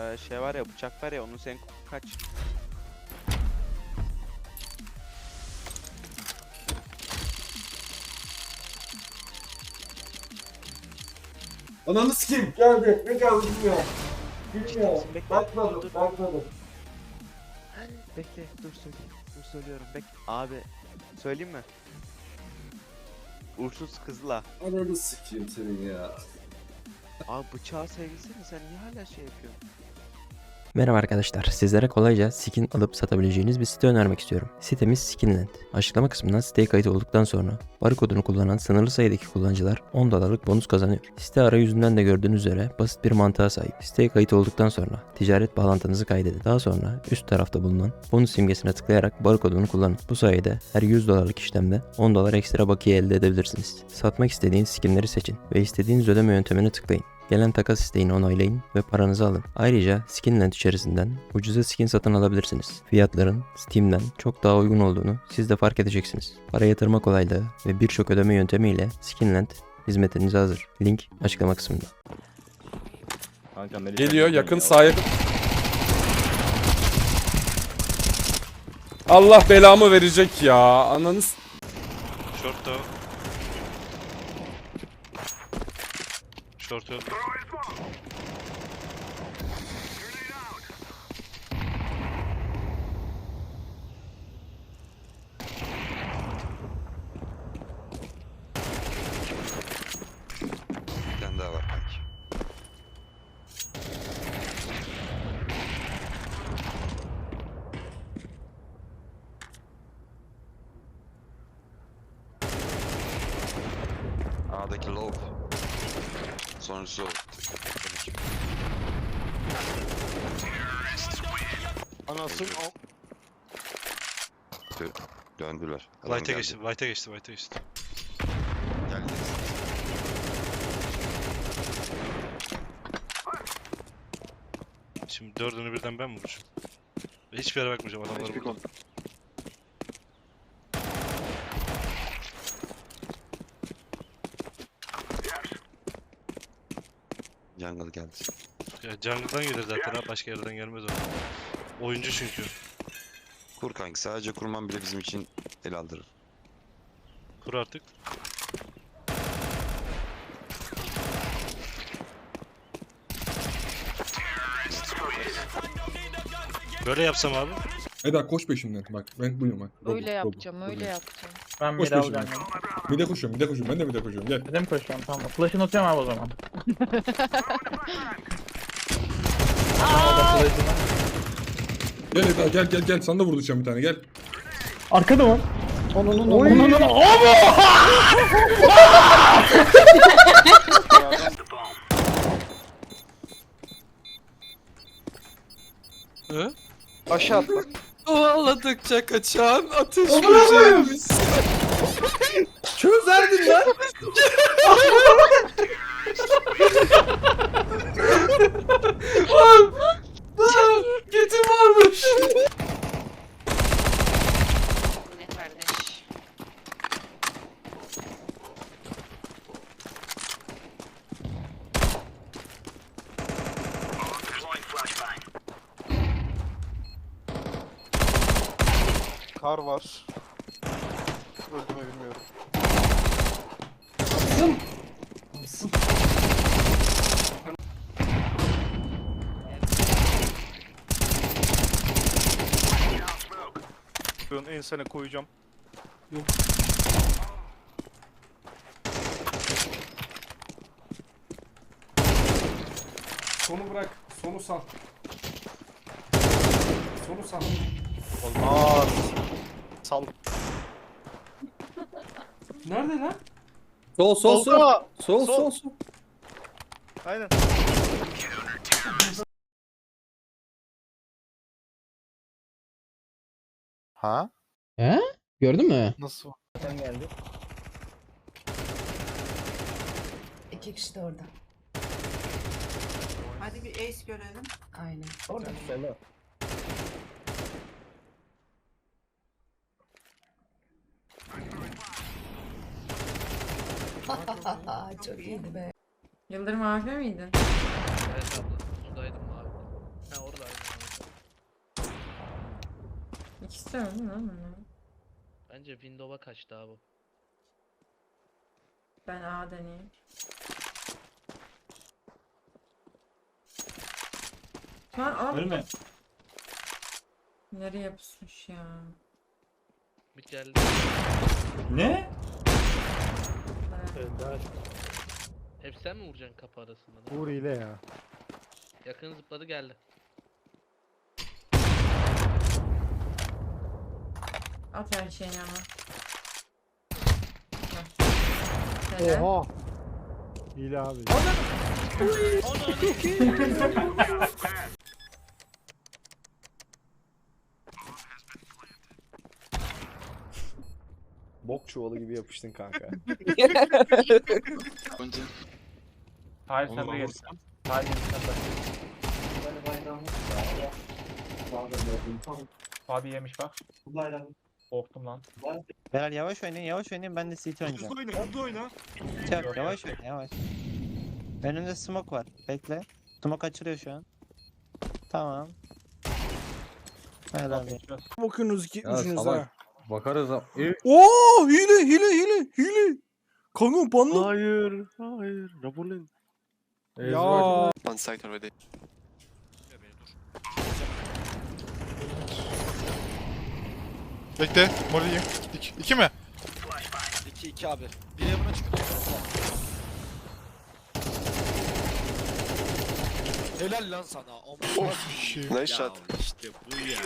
Ee, şey var ya bıçak var ya onun sen kaç? Ananı sikeyim geldi. Ne geldi bilmiyorum. Bilmiyorum. Bekle, Bakmadım, dur. bakmadım. Bekle dur söyleyeyim. Dur söylüyorum. Bek abi söyleyeyim mi? Uğursuz kızla. Ananı sikeyim senin ya. Abi bıçağı sevgilsene sen niye hala şey yapıyorsun? Merhaba arkadaşlar. Sizlere kolayca skin alıp satabileceğiniz bir site önermek istiyorum. Sitemiz Skinland. Açıklama kısmından siteye kayıt olduktan sonra barkodunu kullanan sınırlı sayıdaki kullanıcılar 10 dolarlık bonus kazanıyor. Site arayüzünden de gördüğünüz üzere basit bir mantığa sahip. Siteye kayıt olduktan sonra ticaret bağlantınızı kaydedin. Daha sonra üst tarafta bulunan bonus simgesine tıklayarak barkodunu kullanın. Bu sayede her 100 dolarlık işlemde 10 dolar ekstra bakiye elde edebilirsiniz. Satmak istediğiniz skinleri seçin ve istediğiniz ödeme yöntemine tıklayın. Gelen takas isteğini onaylayın ve paranızı alın. Ayrıca Skinland içerisinden ucuza skin satın alabilirsiniz. Fiyatların Steam'den çok daha uygun olduğunu siz de fark edeceksiniz. Para yatırma kolaylığı ve birçok ödeme yöntemiyle Skinland hizmetinize hazır. Link açıklama kısmında. Geliyor yakın ya. sağa yakın. Allah belamı verecek ya. Ananız. Short da. Short öldü. Bir tane daha var belki. A'daki low. Sonrası o. Anasın o. Dö- Döndüler. Adam White'a geldi. geçti, White'a geçti, White'a geçti. Geldi. Şimdi dördünü birden ben mi vuracağım? Hiçbir yere bakmayacağım adamlar burada. Jungle geldi. Ya jungle'dan gelir zaten ha, başka yerden gelmez o. Oyuncu çünkü. Kur kanki sadece kurman bile bizim için el aldırır. Kur artık. Böyle yapsam abi. Eda koş peşimden. Bak ben buyum bak. Robo, Öyle robo, yapacağım, robo. öyle yapacağım. Ben Koş bir peşimden. alacağım. Bir de koşuyorum, bir de koşuyorum. Ben de bir de koşuyorum. Gel. Dedim koşuyorum tamam. Flash'ını atıyorum abi o zaman. Aa! Gel Eda gel gel gel. Sana da vurduracağım bir tane gel. Arkada onun onun onun Aşağı atla. Kovaladıkça kaçan ateş böceğimiz. Çözerdin. Lan! Kar var. Öldü mü bilmiyorum. Şunun ensene koyacağım. Sonu bırak. Sonu sal. Sonu sal. Olmaz. Sal. Nerede lan? Sol sol sol. Sol sol sol. Aynen. Ha? He? Gördün mü? Nasıl? geldi. İki kişi de orada. Hadi bir ace görelim. Aynen. Orada. Çok iyiydi be. Yıldırım AFK miydin? Evet abla buradaydım abi. Ha oradaydım. İkisi de öldü lan bunlar. Bence Windows'a kaçtı abi. Ben A deneyeyim. Şu Ölme. Nereye pusmuş ya? Bir geldi. Ne? Evet. Hep sen mi vuracaksın kapı arasında? da? Uğur ile ya. Yakın zıpladı geldi. At her şeyini ama. Helal. Oha. Hile abi. Bok çuvalı gibi yapıştın kanka. Hayır sen de gel. Hayır sen de. Abi yemiş bak. Korktum lan. Beyler yavaş oynayın yavaş oynayın ben de CT oynayacağım. oyna, hızlı oyna. Çak yavaş oyna yavaş. Önümde smoke var. Bekle. Smoke açılıyor şu an. Tamam. Helal be. Bakıyorsunuz ki üçünüz ha. Bakarız ha. Oo hile hile hile hile. Kanka banlı. hayır, hayır. Rabulin. Ya. One side already. Bekle. Molly'yim. İki, iki mi? 2 2 abi. Biri buna çıkıyor. Helal lan sana. Of. Nice shot. işte bu ya.